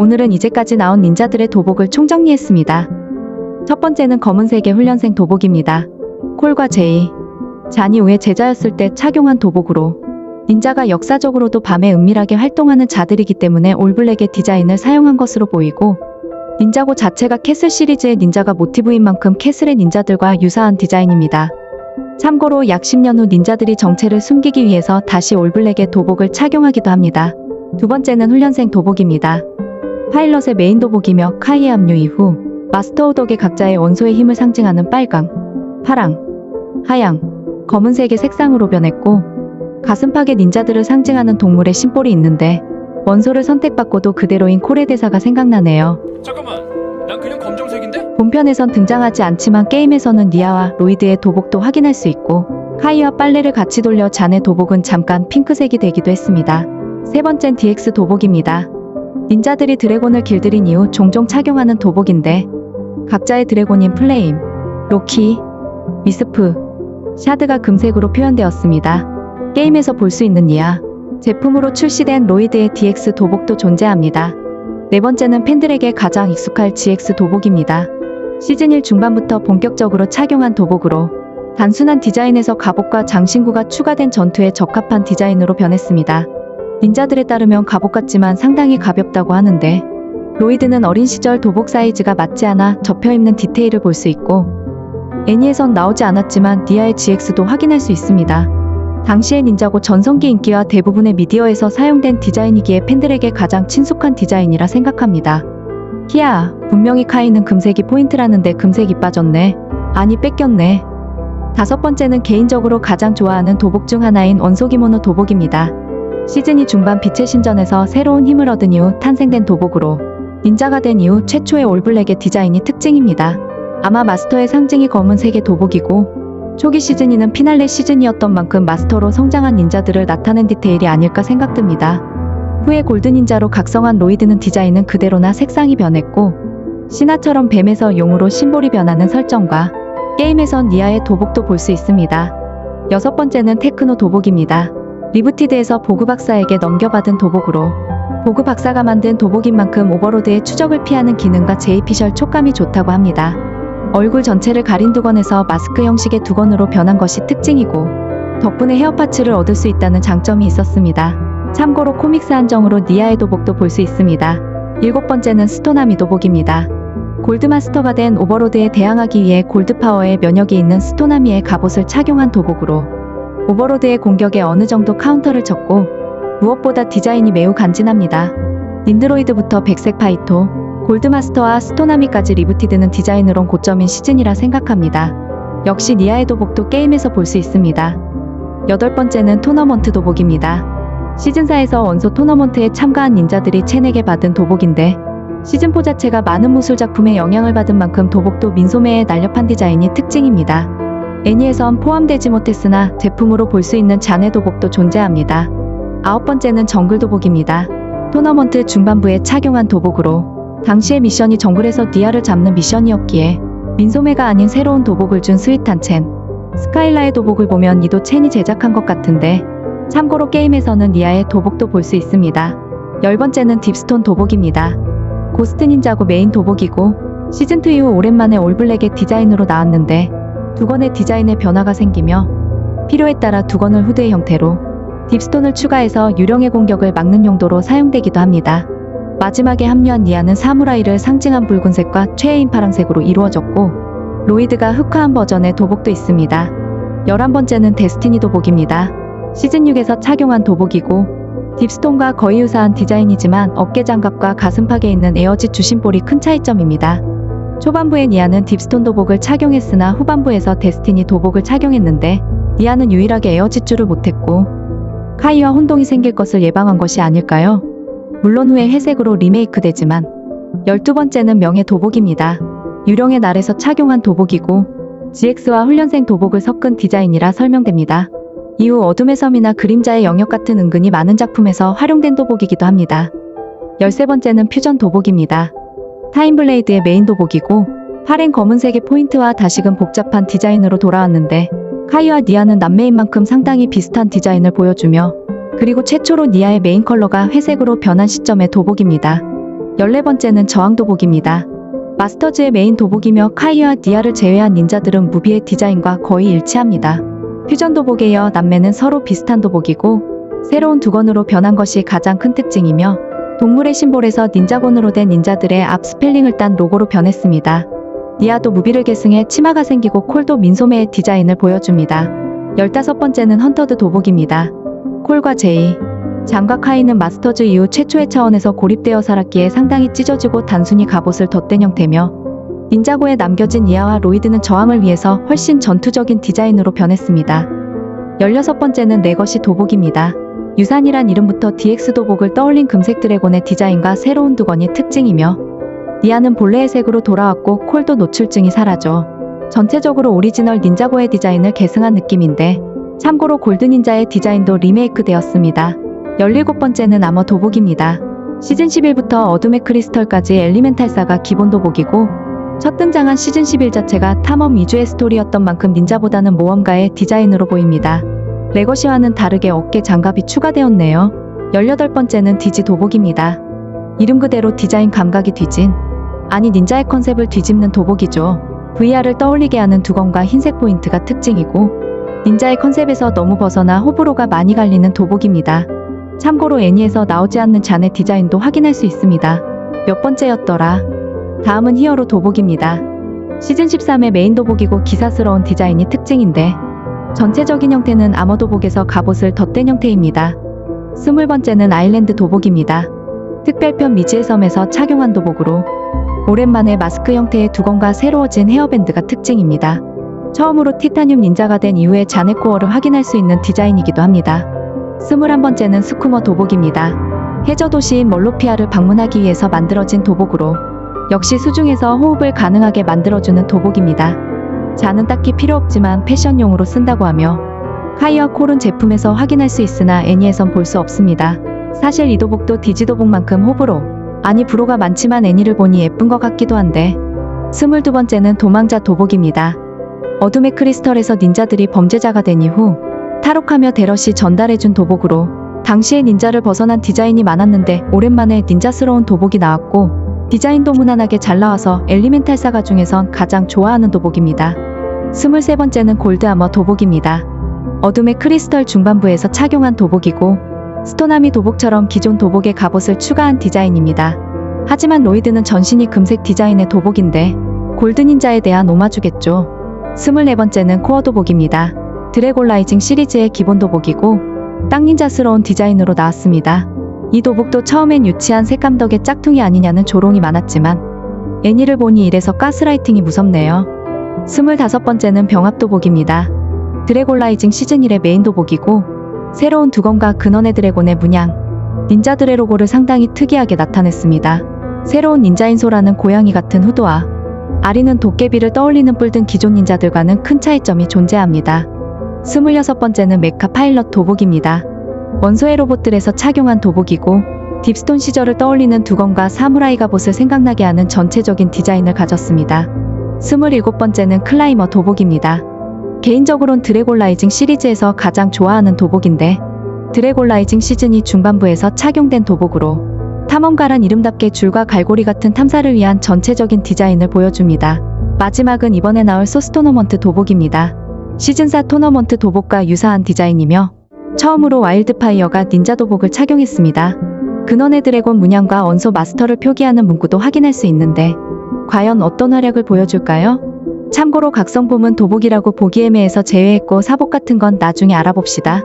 오늘은 이제까지 나온 닌자들의 도복을 총정리했습니다. 첫 번째는 검은색의 훈련생 도복입니다. 콜과 제이, 자니 우의 제자였을 때 착용한 도복으로 닌자가 역사적으로도 밤에 은밀하게 활동하는 자들이기 때문에 올블랙의 디자인을 사용한 것으로 보이고 닌자고 자체가 캐슬 시리즈의 닌자가 모티브인 만큼 캐슬의 닌자들과 유사한 디자인입니다. 참고로 약 10년 후 닌자들이 정체를 숨기기 위해서 다시 올블랙의 도복을 착용하기도 합니다. 두 번째는 훈련생 도복입니다. 파일럿의 메인 도복이며 카이에 합류 이후 마스터 오덕의 각자의 원소의 힘을 상징하는 빨강, 파랑, 하양, 검은색의 색상으로 변했고 가슴팍에 닌자들을 상징하는 동물의 심볼이 있는데 원소를 선택받고도 그대로인 콜의 대사가 생각나네요. 잠깐만, 난 그냥 검정색인데? 본편에선 등장하지 않지만 게임에서는 니아와 로이드의 도복도 확인할 수 있고 카이와 빨래를 같이 돌려 잔의 도복은 잠깐 핑크색이 되기도 했습니다. 세 번째는 DX 도복입니다. 닌자들이 드래곤을 길들인 이후 종종 착용하는 도복인데 각자의 드래곤인 플레임, 로키, 미스프, 샤드가 금색으로 표현되었습니다. 게임에서 볼 수 있는 니아, 제품으로 출시된 로이드의 DX 도복도 존재합니다. 네 번째는 팬들에게 가장 익숙할 GX 도복입니다. 시즌 1 중반부터 본격적으로 착용한 도복으로 단순한 디자인에서 갑옷과 장신구가 추가된 전투에 적합한 디자인으로 변했습니다. 닌자들에 따르면 갑옷 같지만 상당히 가볍다고 하는데 로이드는 어린 시절 도복 사이즈가 맞지 않아 접혀 입는 디테일을 볼 수 있고 애니에선 나오지 않았지만 니아의 GX도 확인할 수 있습니다. 당시의 닌자고 전성기 인기와 대부분의 미디어에서 사용된 디자인이기에 팬들에게 가장 친숙한 디자인이라 생각합니다. 히야, 분명히 카이는 금색이 포인트라는데 금색이 빠졌네. 아니 뺏겼네. 다섯 번째는 개인적으로 가장 좋아하는 도복 중 하나인 원소 기모노 도복입니다. 시즌2 중반 빛의 신전에서 새로운 힘을 얻은 이후 탄생된 도복으로 닌자가 된 이후 최초의 올블랙의 디자인이 특징입니다. 아마 마스터의 상징이 검은색의 도복이고 초기 시즌2는 피날레 시즌이었던 만큼 마스터로 성장한 닌자들을 나타낸 디테일이 아닐까 생각됩니다. 후에 골드 닌자로 각성한 로이드는 디자인은 그대로나 색상이 변했고 신화처럼 뱀에서 용으로 심볼이 변하는 설정과 게임에선 니아의 도복도 볼 수 있습니다. 여섯 번째는 테크노 도복입니다. 리부티드에서 보그 박사에게 넘겨받은 도복으로 보그 박사가 만든 도복인 만큼 오버로드의 추적을 피하는 기능과 제이피셜 촉감이 좋다고 합니다. 얼굴 전체를 가린 두건에서 마스크 형식의 두건으로 변한 것이 특징이고 덕분에 헤어 파츠를 얻을 수 있다는 장점이 있었습니다. 참고로 코믹스 한정으로 니아의 도복도 볼 수 있습니다. 일곱 번째는 스토나미 도복입니다. 골드마스터가 된 오버로드에 대항하기 위해 골드파워의 면역이 있는 스토나미의 갑옷을 착용한 도복으로 오버로드의 공격에 어느 정도 카운터를 쳤고 무엇보다 디자인이 매우 간지납니다. 닌드로이드부터 백색 파이토, 골드마스터와 스토나미까지 리부티드는 디자인으론 고점인 시즌이라 생각합니다. 역시 니아의 도복도 게임에서 볼 수 있습니다. 여덟 번째는 토너먼트 도복입니다. 시즌4에서 원소 토너먼트에 참가한 닌자들이 체내게 받은 도복인데 시즌4 자체가 많은 무술 작품에 영향을 받은 만큼 도복도 민소매의 날렵한 디자인이 특징입니다. 애니에선 포함되지 못했으나 제품으로 볼 수 있는 잔해 도복도 존재합니다. 아홉 번째는 정글 도복입니다. 토너먼트 중반부에 착용한 도복으로 당시의 미션이 정글에서 니아를 잡는 미션이었기에 민소매가 아닌 새로운 도복을 준 스윗한 첸. 스카일라의 도복을 보면 이도 첸이 제작한 것 같은데 참고로 게임에서는 니아의 도복도 볼 수 있습니다. 열 번째는 딥스톤 도복입니다. 고스트 닌자고 메인 도복이고 시즌2 이후 오랜만에 올블랙의 디자인으로 나왔는데 두건의 디자인에 변화가 생기며 필요에 따라 두건을 후드의 형태로 딥스톤을 추가해서 유령의 공격을 막는 용도로 사용되기도 합니다. 마지막에 합류한 니아는 사무라이를 상징한 붉은색과 최애인 파랑색으로 이루어졌고 로이드가 흑화한 버전의 도복도 있습니다. 11번째는 데스티니 도복입니다. 시즌6에서 착용한 도복이고 딥스톤과 거의 유사한 디자인이지만 어깨 장갑과 가슴팍에 있는 에어짓 주심볼이 큰 차이점입니다. 초반부의 니아는 딥스톤 도복을 착용했으나 후반부에서 데스티니 도복을 착용했는데 니아는 유일하게 에어짓줄을 못했고 카이와 혼동이 생길 것을 예방한 것이 아닐까요? 물론 후에 회색으로 리메이크 되지만 12번째는 명예 도복입니다. 유령의 날에서 착용한 도복이고 GX와 훈련생 도복을 섞은 디자인이라 설명됩니다. 이후 어둠의 섬이나 그림자의 영역 같은 은근히 많은 작품에서 활용된 도복이기도 합니다. 13번째는 퓨전 도복입니다. 타임블레이드의 메인 도복이고 파랭 검은색의 포인트와 다시금 복잡한 디자인으로 돌아왔는데 카이와 니아는 남매인 만큼 상당히 비슷한 디자인을 보여주며 그리고 최초로 니아의 메인 컬러가 회색으로 변한 시점의 도복입니다. 14번째는 저항 도복입니다. 마스터즈의 메인 도복이며 카이와 니아를 제외한 닌자들은 무비의 디자인과 거의 일치합니다. 퓨전 도복에 이어 남매는 서로 비슷한 도복이고 새로운 두건으로 변한 것이 가장 큰 특징이며 동물의 심볼에서 닌자곤으로 된 닌자들의 앞 스펠링을 딴 로고로 변했습니다. 니아도 무비를 계승해 치마가 생기고 콜도 민소매의 디자인을 보여줍니다. 15번째는 헌터드 도복입니다. 콜과 제이, 장과 카이는 마스터즈 이후 최초의 차원에서 고립되어 살았기에 상당히 찢어지고 단순히 갑옷을 덧댄 형태며 닌자고에 남겨진 이아와 로이드는 저항을 위해서 훨씬 전투적인 디자인으로 변했습니다. 16번째는 내 것이 도복입니다. 유산이란 이름부터 DX 도복을 떠올린 금색 드래곤의 디자인과 새로운 두건이 특징이며 니아는 본래의 색으로 돌아왔고 콜도 노출증이 사라져 전체적으로 오리지널 닌자고의 디자인을 계승한 느낌인데 참고로 골드 닌자의 디자인도 리메이크 되었습니다. 17번째는 아머 도복입니다. 시즌 11부터 어둠의 크리스털까지 엘리멘탈사가 기본 도복이고 첫 등장한 시즌 11 자체가 탐험 위주의 스토리였던 만큼 닌자보다는 모험가의 디자인으로 보입니다. 레거시와는 다르게 어깨 장갑이 추가되었네요. 18번째는 디지 도복입니다. 이름 그대로 디자인 감각이 뒤진 아니 닌자의 컨셉을 뒤집는 도복이죠. VR을 떠올리게 하는 두건과 흰색 포인트가 특징이고 닌자의 컨셉에서 너무 벗어나 호불호가 많이 갈리는 도복입니다. 참고로 애니에서 나오지 않는 잔의 디자인도 확인할 수 있습니다. 몇 번째였더라? 다음은 히어로 도복입니다. 시즌 13의 메인 도복이고 기사스러운 디자인이 특징인데 전체적인 형태는 아머 도복에서 갑옷을 덧댄 형태입니다. 스물 번째는 아일랜드 도복입니다. 특별편 미지의 섬에서 착용한 도복으로 오랜만에 마스크 형태의 두건과 새로워진 헤어밴드가 특징입니다. 처음으로 티타늄 닌자가 된 이후에 자네 코어를 확인할 수 있는 디자인이기도 합니다. 스물한 번째는 스쿠머 도복입니다. 해저 도시인 멀로피아를 방문하기 위해서 만들어진 도복으로 역시 수중에서 호흡을 가능하게 만들어주는 도복입니다. 자는 딱히 필요 없지만 패션용으로 쓴다고 하며 카이와 콜은 제품에서 확인할 수 있으나 애니에선 볼 수 없습니다. 사실 이 도복도 디지 도복만큼 호불호 아니 불호가 많지만 애니를 보니 예쁜 것 같기도 한데 스물두 번째는 도망자 도복입니다. 어둠의 크리스털에서 닌자들이 범죄자가 된 이후 탈옥하며 데럿이 전달해준 도복으로 당시의 닌자를 벗어난 디자인이 많았는데 오랜만에 닌자스러운 도복이 나왔고 디자인도 무난하게 잘 나와서 엘리멘탈 사가 중에선 가장 좋아하는 도복입니다. 23번째는 골드 아머 도복입니다. 어둠의 크리스털 중반부에서 착용한 도복이고 스토나미 도복처럼 기존 도복에 갑옷을 추가한 디자인입니다. 하지만 로이드는 전신이 금색 디자인의 도복인데 골드 닌자에 대한 오마주겠죠. 24번째는 코어 도복입니다. 드래곤 라이징 시리즈의 기본 도복이고 땅 닌자스러운 디자인으로 나왔습니다. 이 도복도 처음엔 유치한 색감 덕에 짝퉁이 아니냐는 조롱이 많았지만 애니를 보니 이래서 가스라이팅이 무섭네요. 25번째는 병합 도복입니다. 드래곤 라이징 시즌 1의 메인 도복이고 새로운 두건과 근원의 드래곤의 문양 닌자들의 로고를 상당히 특이하게 나타냈습니다. 새로운 닌자인 소라는 고양이 같은 후드와 아리는 도깨비를 떠올리는 뿔 등 기존 닌자들과는 큰 차이점이 존재합니다. 26번째는 메카 파일럿 도복입니다. 원소의 로봇들에서 착용한 도복이고 딥스톤 시절을 떠올리는 두건과 사무라이 갑옷을 생각나게 하는 전체적인 디자인을 가졌습니다. 27번째는 클라이머 도복입니다. 개인적으론 드래곤 라이징 시리즈에서 가장 좋아하는 도복인데 드래곤 라이징 시즌이 중반부에서 착용된 도복으로 탐험가란 이름답게 줄과 갈고리 같은 탐사를 위한 전체적인 디자인을 보여줍니다. 마지막은 이번에 나올 소스 토너먼트 도복입니다. 시즌4 토너먼트 도복과 유사한 디자인이며 처음으로 와일드파이어가 닌자 도복을 착용했습니다. 근원의 드래곤 문양과 원소 마스터를 표기하는 문구도 확인할 수 있는데 과연 어떤 활약을 보여줄까요? 참고로 각성품은 도복이라고 보기 애매해서 제외했고 사복 같은 건 나중에 알아봅시다.